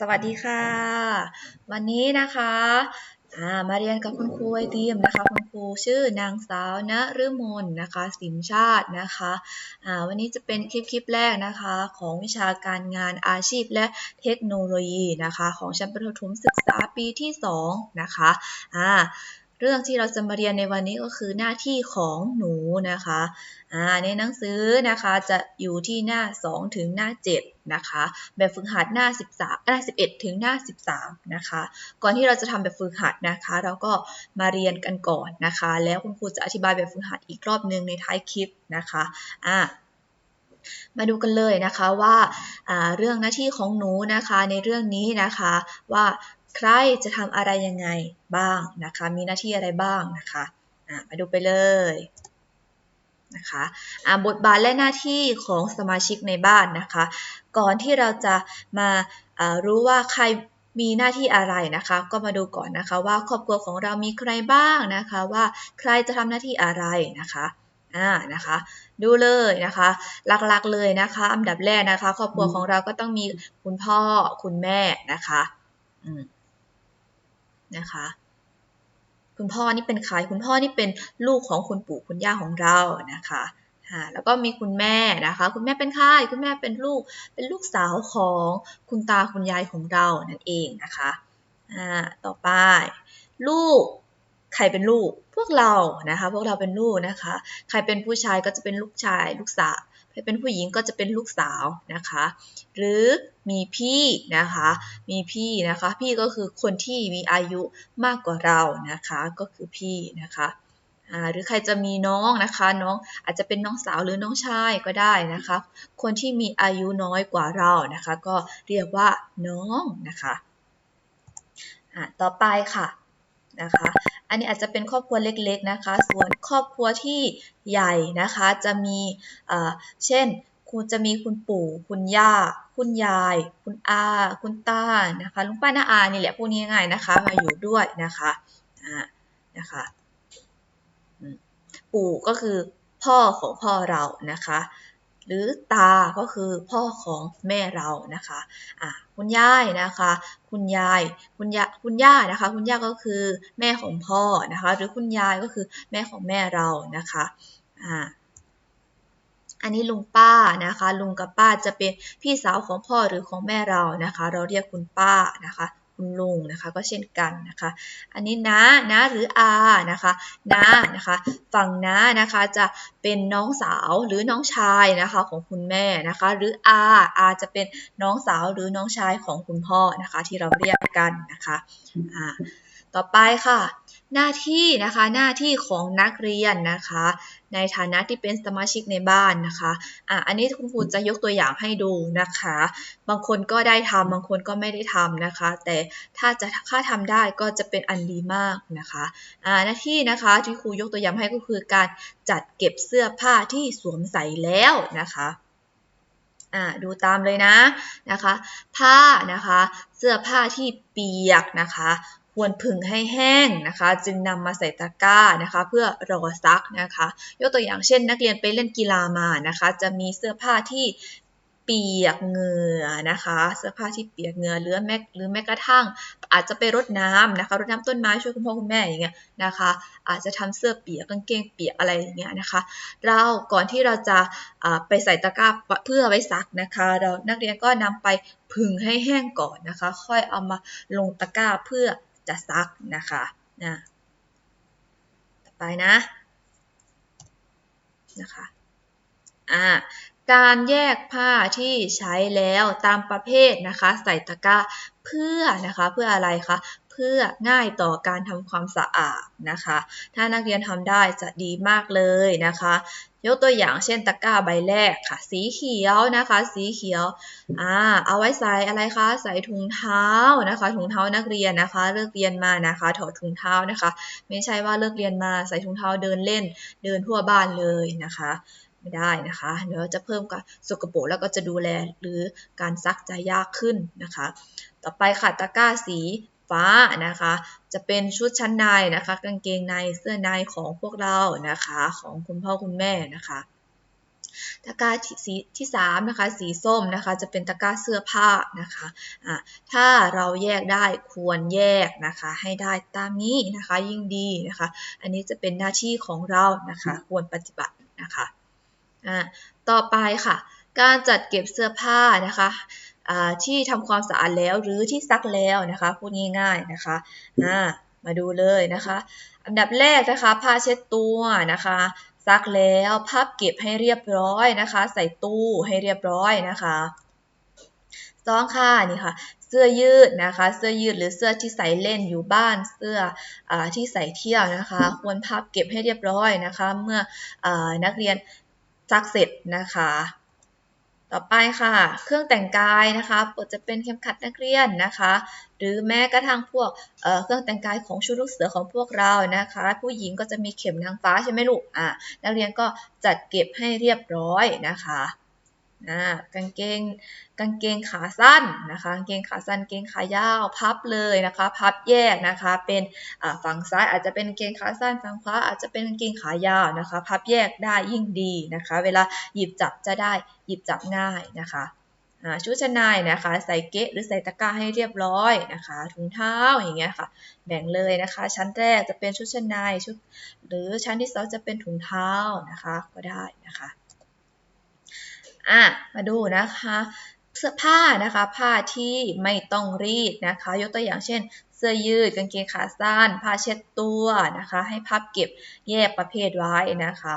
สวัสดีค่ะ วันนี้นะคะ อ่ามาเรียนกับคุณครูไอติมนะคะ คุณครูชื่อนางสาวณฤมลนะคะ สินชาตินะคะอ่าวันนี้จะเป็นคลิปคลิปแรกนะคะ ของวิชาการงานอาชีพและเทคโนโลยีนะคะ ของชั้นประถมศึกษาปีที่ 2 นะคะอ่าเรื่องที่เราจะมาเรียนในวันนี้ก็คือหน้าที่ของหนูนะคะ ในหนังสือนะคะจะอยู่ที่หน้า 2 ถึงหน้า 7 นะคะ แบบฝึกหัดหน้า 13หน้า11 ถึงหน้า 13 นะคะ ก่อนที่เราจะทำแบบฝึกหัดนะคะ เราก็มาเรียนกันก่อนนะคะ แล้วคุณครูจะอธิบายแบบฝึกหัดอีกรอบนึงในท้ายคลิปนะคะอะมาดูกันเลยนะคะว่าาเรื่องหน้าที่ของหนูนะคะในเรื่องนี้นะคะว่าใครจะทำอะไรยังไงบ้างนะคะ มีหน้าที่อะไรบ้างนะคะะมาดูไปเลย นะคะะบทบาทและหน้าที่ของสมาชิกในบ้านนะคะ ก่อนที่เราจะมาารู้ว่าใครมีหน้าที่อะไรนะคะ ก็มาดูก่อนนะคะว่าครอบครัวของเรามีใครบ้างนะคะ ว่าใครจะทำหน้าที่อะไรนะคะอ่านะคะ ดูเลยนะคะ หลักๆเลยนะคะอันดับแรกนะคะ ครอบครัวของเราก็ต้องมีคุณพ่อคุณแม่นะคะอืมนะคะ คุณพ่อนี่เป็นใครคุณพ่อนี่เป็นลูกของคุณปู่คุณย่าของเรานะคะแล้วก็มีคุณแม่นะคะ คุณแม่เป็นใครคุณแม่เป็นลูก เป็นลูกสาวของคุณตาคุณยายของเรานั่นเองนะคะอ่าต่อไป ลูกใครเป็นลูกพวกเรานะคะ พวกเราเป็นลูกนะคะ ใครเป็นผู้ชายก็จะเป็นลูกชาย ลูกสาว ใครเป็นผู้หญิงก็จะเป็นลูกสาวนะคะ หรือมีพี่นะคะ มีพี่นะคะ พี่ก็คือคนที่มีอายุมากกว่าเรานะคะ ก็คือพี่นะคะหรือใครจะมีน้องนะคะ น้องอาจจะเป็นน้องสาวหรือน้องชายก็ได้นะคะ คนที่มีอายุน้อยกว่าเรานะคะ ก็เรียกว่าน้องนะคะต่อไปค่ะนะคะ อันนี้อาจจะเป็นครอบครัวเล็กๆนะคะ ส่วนครอบครัวที่ใหญ่นะคะ จะมีเช่นคุณจะมีคุณปู่คุณย่า คุณยาย คุณอา คุณตานะคะลุงป้าน้าอานี่แหละพวกนี้ง่ายนะคะ มาอยู่ด้วยนะคะอ่านะคะปู่ก็คือพ่อของพ่อเรานะคะ หรือตาก็คือพ่อของแม่เรานะคะอะคุณยายนะคะ คุณยายคุณยาคุณย่านะคะ คุณย่าก็คือแม่ของพ่อนะคะ หรือคุณยายก็คือแม่ของแม่เรานะคะอ่าอันนี้ลุงป้านะคะ ลุงกับป้าจะเป็นพี่สาวของพ่อหรือของแม่เรานะคะ เราเรียกคุณป้านะคะ คุณลุงนะคะ ก็เช่นกันนะคะ อันนี้น้านะหรืออานะคะน้านะคะ ฝั่งน้านะคะจะเป็นน้องสาวหรือน้องชายนะคะของคุณแม่นะคะ หรืออาอาจะเป็นน้องสาวหรือน้องชายของคุณพ่อนะคะ ที่เราเรียกกันนะคะอ่าต่อไปค่ะ หน้าที่นะคะหน้าที่ของนักเรียนนะคะ ในฐานะที่เป็นสมาชิกในบ้านนะคะอะอันนี้คุณครูจะยกตัวอย่างให้ดูนะคะ บางคนก็ได้ทำบางคนก็ไม่ได้ทำนะคะ แต่ถ้าจะถ้าทำได้ก็จะเป็นอันดีมากนะคะอ่าหน้าที่นะคะที่ครูยกตัวอย่างให้ก็คือการจัดเก็บเสื้อผ้าที่สวมใส่แล้วนะคะอ่าดูตามเลยนะนะคะ ผ้านะคะ เสื้อผ้าที่เปียกนะคะ ควรผึ่งให้แห้งนะคะ จึงนำมาใส่ตะกร้านะคะ เพื่อรอซักนะคะ ยกตัวอย่างเช่น นักเรียนไปเล่นกีฬามานะคะ จะมีเสื้อผ้าที่เปียกเหงื่อนะคะ เสื้อผ้าที่เปียกเหงื่อหรือแม้หรือแม้กระทั่ง อาจจะไปรดน้ำนะคะรดน้ำต้นไม้ช่วยคุณพ่อคุณแม่อย่างเงี้ยนะคะ อาจจะทำเสื้อเปียกกางเกงเปียกอะไรอย่างเงี้ยนะคะ เราก่อนที่เราจะไปใส่ตะกร้าเพื่อไว้ซักนะคะ เรานักเรียนก็นำไปผึ่งให้แห้งก่อนนะคะ ค่อยเอามาลงตะกร้าเพื่อ จะซักนะคะนะต่อไปนะนะคะอ่าการแยกผ้าที่ใช้แล้วตามประเภทนะคะ ใส่ตะกร้าเพื่อนะคะเพื่ออะไรคะ เพื่อง่ายต่อการทำความสะอาดนะคะ ถ้านักเรียนทำได้จะดีมากเลยนะคะ ยกตัวอย่างเช่นตะกร้าใบแรกค่ะ สีเขียวนะคะ สีเขียวอ่าเอาไว้ใส่อะไรคะใส่ถุงเท้านะคะถุงเท้านักเรียนนะคะ เลิกเรียนมานะคะถอดถุงเท้านะคะ ไม่ใช่ว่าเลิกเรียนมาใส่ถุงเท้าเดินเล่น เดินทั่วบ้านเลยนะคะไม่ได้นะคะ เดี๋ยวจะเพิ่มการสกปรกแล้วก็จะดูแลหรือการซักจะยากขึ้นนะคะ ต่อไปค่ะตะกร้าสี ฟ้านะคะ จะเป็นชุดชั้นในนะคะ กางเกงในเสื้อในของพวกเรานะคะ ของคุณพ่อคุณแม่นะคะตะกร้าสีที่3นะคะสีส้มนะคะจะเป็นตะกร้าเสื้อผ้านะคะะถ้าเราแยกได้ควรแยกนะคะให้ได้ตามนี้นะคะยิ่งดีนะคะ อันนี้จะเป็นหน้าที่ของเรานะคะควรปฏิบัตินะคะะต่อไปค่ะ การจัดเก็บเสื้อผ้านะคะ ที่ทำความสะอาดแล้วหรือที่ซักแล้วนะคะพูดง่ายๆนะคะมาดูเลยนะคะ อันดับแรกนะคะ ผ้าเช็ดตัวนะคะซักแล้วพับเก็บให้เรียบร้อยนะคะ ใส่ตู้ให้เรียบร้อยนะคะสองค่ะนี่ค่ะ เสื้อยืดนะคะ เสื้อยืดหรือเสื้อที่ใส่เล่นอยู่บ้านเสื้ออที่ใส่เที่ยวนะคะ ควรพับเก็บให้เรียบร้อยนะคะ เมื่ออนักเรียนซักเสร็จนะคะ ต่อไปค่ะ เครื่องแต่งกายนะคะจะเป็นเข็มขัดนักเรียนนะคะ หรือแม้กระทั่งพวกเเครื่องแต่งกายของชุดลูกเสือของพวกเรานะคะ ผู้หญิงก็จะมีเข็มนางฟ้าใช่ไหมลูกอ่านักเรียนก็จัดเก็บให้เรียบร้อยนะคะะกางเกงกางเกงขาสั้นนะคะกางเกงขาสั้นเกงขายาวพับเลยนะคะพับแยกนะคะเป็นฝั่งซ้ายอาจจะเป็นกางเกงขาสั้นฝั่งขวาอาจจะเป็นกางเกงขายาวนะคะพับแยกได้ยิ่งดีนะคะ เวลาหยิบจับจะได้หยิบจับง่ายนะคะชุดชั้นในนะคะใส่เกะหรือใส่ตะกร้าให้เรียบร้อยนะคะถุงเท้าอย่างเงี้ยค่ะ แบ่งเลยนะคะ ชั้นแรกจะเป็นชุดชั้นในชุดหรือชั้นที่สองจะเป็นถุงเท้านะคะก็ได้นะคะ อะมาดูนะคะเสื้อผ้านะคะผ้าที่ไม่ต้องรีดนะคะ ยกตัวอย่างเช่น เสื้อยืดกางเกงขาสั้น ผ้าเช็ดตัวนะคะให้พับเก็บแยกประเภทไว้นะคะ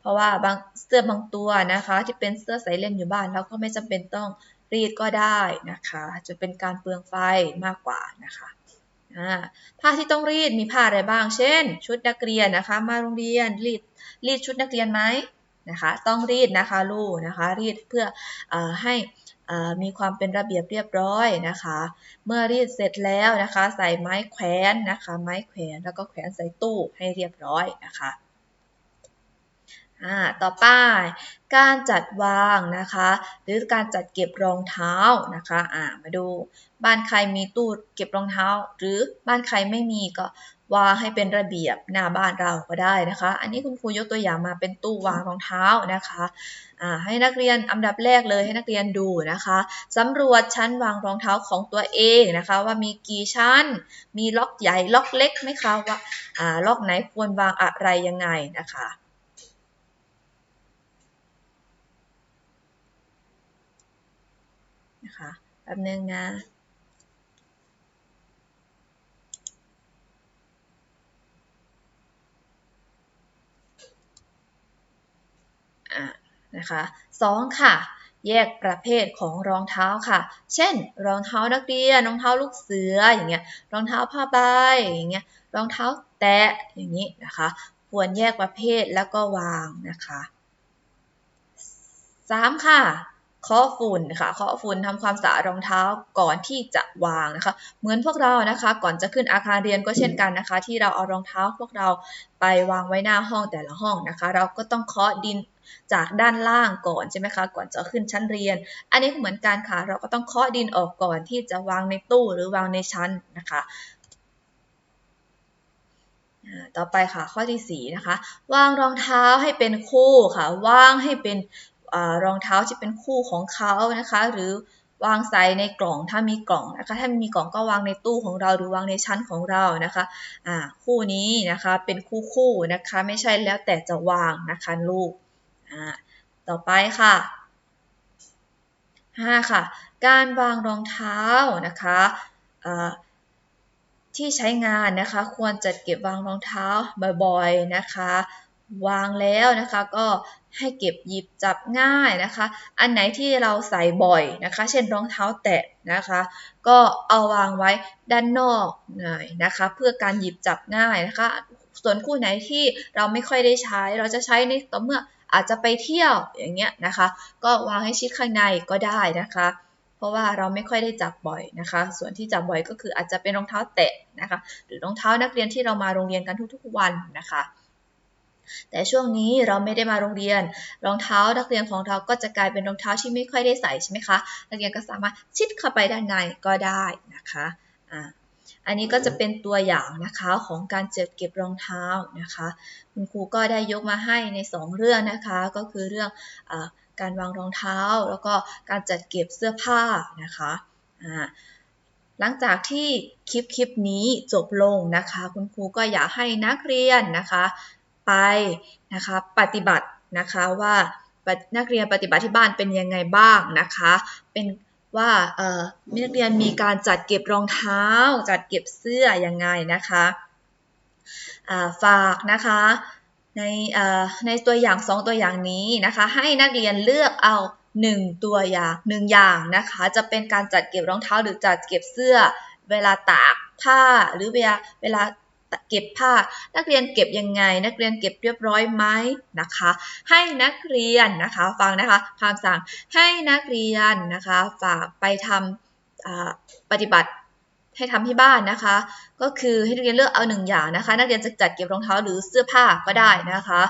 เพราะว่าบางเสื้อบางตัวนะคะ ที่เป็นเสื้อใส่เล่นอยู่บ้านเราก็ไม่จำเป็นต้องรีดก็ได้นะคะจะเป็นการเปลืองไฟมากกว่านะคะผ้าที่ต้องรีดมีผ้าอะไรบ้าง เช่น ชุดนักเรียนนะคะ มาโรงเรียนรีดรีดชุดนักเรียนไหม นะคะ ต้องรีดนะคะลูกนะคะ รีดเพื่ออให้มีความเป็นระเบียบเรียบร้อยนะคะ เมื่อรีดเสร็จแล้วนะคะ ใส่ไม้แขวนนะคะ ไม้แขวนแล้วก็แขวนใส่ตู้ให้เรียบร้อยนะคะ ต่อไปการจัดวางนะคะ หรือการจัดเก็บรองเท้านะคะะมาดู บ้านใครมีตู้เก็บรองเท้า หรือบ้านใครไม่มีก็วางให้เป็นระเบียบหน้าบ้านเราก็ได้นะคะ อันนี้คุณครูยกตัวอย่างมาเป็นตู้วางรองเท้านะคะะให้นักเรียนอันดับแรกเลยให้นักเรียนดูนะคะสำรวจชั้นวางรองเท้าของตัวเองนะคะ ว่ามีกี่ชั้น มีล็อกใหญ่ล็อกเล็กไหมคะว่าล็อกไหนควรวางอะไรยังไงนะคะ นะคะแป๊บนึงนะนะคะสองค่ะ แยกประเภทของรองเท้าค่ะ เช่น รองเท้านักเรียน รองเท้าลูกเสือ อย่างเงี้ย รองเท้าผ้าใบ อย่างเงี้ย รองเท้าแตะ อย่างนี้นะคะ ควรแยกประเภทแล้วก็วางนะคะสามค่ะ เคาะฝุ่นค่ะเคาะฝุ่นทำความสะอาดรองเท้าก่อนที่จะวางนะคะ เหมือนพวกเรานะคะ ก่อนจะขึ้นอาคารเรียนก็เช่นกันนะคะ ที่เราเอารองเท้าพวกเราไปวางไว้หน้าห้องแต่ละห้องนะคะ เราก็ต้องเคาะดินจากด้านล่างก่อนใช่ไหมคะ ก่อนจะขึ้นชั้นเรียน อันนี้เหมือนกันค่ะ เราก็ต้องเคาะดินออกก่อนที่จะวางในตู้หรือวางในชั้นนะคะต่อไปค่ะข้อที่4นะคะ วางรองเท้าให้เป็นคู่ค่ะ วางให้เป็น รองเท้าที่เป็นคู่ของเขานะคะ หรือวางใส่ในกล่องถ้ามีกล่องนะคะ ถ้ามีกล่องก็วางในตู้ของเราหรือวางในชั้นของเรานะคะะคู่นี้นะคะเป็นคู่คู่นะคะ ไม่ใช่แล้วแต่จะวางนะคะลูกต่อไปค่ะ 5 ค่ะ การวางรองเท้านะคะที่ใช้งานนะคะ ควรจัดเก็บวางรองเท้าบ่อยๆนะคะ วางแล้วนะคะก็ ให้เก็บหยิบจับง่ายนะคะ อันไหนที่เราใส่บ่อยนะคะ เช่นรองเท้าแตะนะคะ ก็เอาวางไว้ด้านนอกหน่อยนะคะ เพื่อการหยิบจับง่ายนะคะ ส่วนคู่ไหนที่เราไม่ค่อยได้ใช้ เราจะใช้ในต่อเมื่ออาจจะไปเที่ยวอย่างเงี้ยนะคะ ก็วางให้ชิดข้างในก็ได้นะคะ เพราะว่าเราไม่ค่อยได้จับบ่อยนะคะ ส่วนที่จับบ่อยก็คืออาจจะเป็นรองเท้าแตะนะคะ หรือรองเท้านักเรียนที่เรามาโรงเรียนกันทุกๆวันนะคะ แต่ช่วงนี้เราไม่ได้มาโรงเรียน รองเท้านักเรียนของเราก็จะกลายเป็นรองเท้าที่ไม่ค่อยได้ใส่ใช่ไหมคะ นักเรียนก็สามารถชิดเข้าไปด้านในก็ได้นะคะอ่าอันนี้ก็จะเป็นตัวอย่างนะคะของการจัดเก็บรองเท้านะคะ คุณครูก็ได้ยกมาให้ใน 2 เรื่องนะคะ ก็คือเรื่องอการวางรองเท้า แล้วก็การจัดเก็บเสื้อผ้านะคะหลังจากที่คลิปคลิปนี้จบลงนะคะ คุณครูก็อยากให้นักเรียนนะคะ ไปนะคะ ปฏิบัตินะคะว่านักเรียนปฏิบัติที่บ้านเป็นยังไงบ้างนะคะ เป็นว่าเออนักเรียนมีการจัดเก็บรองเท้า จัดเก็บเสื้อยังไงนะคะฝากนะคะในในตัวอย่าง 2 ตัวอย่างนี้นะคะ ให้นักเรียนเลือกเอา 1 ตัวอย่าง1อย่างนะคะ จะเป็นการจัดเก็บรองเท้าหรือจัดเก็บเสื้อ เวลาตากผ้าหรือเวลาเวลา เก็บผ้า นักเรียนเก็บยังไง นักเรียนเก็บเรียบร้อยไหมนะคะ ให้นักเรียนนะคะฟังนะคะคำสั่งให้นักเรียนนะคะฝากไปทำปฏิบัติให้ทำที่บ้านนะคะ ก็คือให้นักเรียนเลือกเอาหนึ่งอย่างนะคะ นักเรียนจะจัดเก็บรองเท้าหรือเสื้อผ้าก็ได้นะคะ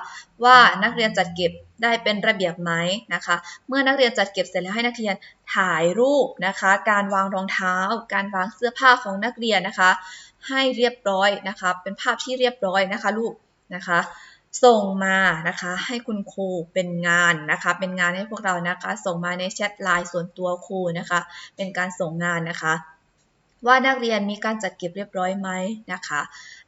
ว่านักเรียนจัดเก็บได้เป็นระเบียบไหมนะคะ เมื่อนักเรียนจัดเก็บเสร็จแล้วให้นักเรียนถ่ายรูปนะคะ การวางรองเท้า การวางเสื้อผ้าของนักเรียนนะคะ ให้เรียบร้อยนะคะ เป็นภาพที่เรียบร้อยนะคะลูกนะคะ ส่งมานะคะให้คุณครูเป็นงานนะคะ เป็นงานให้พวกเรานะคะ ส่งมาในแชทไลน์ส่วนตัวครูนะคะ เป็นการส่งงานนะคะ ว่านักเรียนมีการจัดเก็บเรียบร้อยไหมนะคะ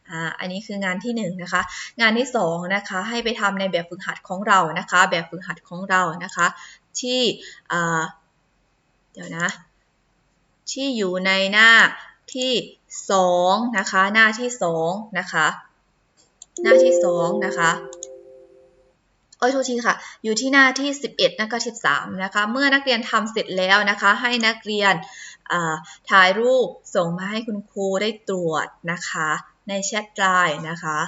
อ่าอันนี้คืองานที่1นนะคะ งานที่2นะคะให้ไปทำในแบบฝึกหัดของเรานะคะ แบบฝึกหัดของเรานะคะ ที่เดี๋ยวนะที่อยู่ในหน้า ที่2นะคะหน้าที่2นะคะหน้าที่2นะคะโอ้ยทุกทีค่ะ อยู่ที่หน้าที่ 11นะคะ13นะคะ เมื่อนักเรียนทำเสร็จแล้วนะคะ ให้นักเรียนถ่ายรูปส่งมาให้คุณครูได้ตรวจนะคะ ในแชทไลน์นะคะ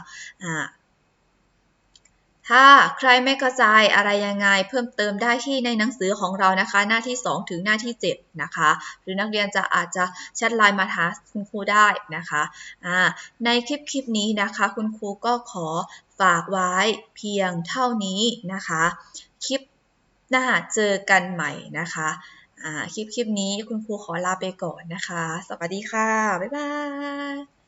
ถ้าใครไม่กระจายอะไรยังไงเพิ่มเติมได้ที่ในหนังสือของเรานะคะ หน้าที่ 2 ถึงหน้าที่ 7 นะคะ หรือนักเรียนจะอาจจะแชทไลน์มาหาคุณครูได้นะคะในคลิปคลิปนี้นะคะ คุณครูก็ขอฝากไว้เพียงเท่านี้นะคะ คลิปหน้าเจอกันใหม่นะคะคลิปคลิปนี้คุณครูขอลาไปก่อนนะคะ สวัสดีค่ะ บ๊ายบาย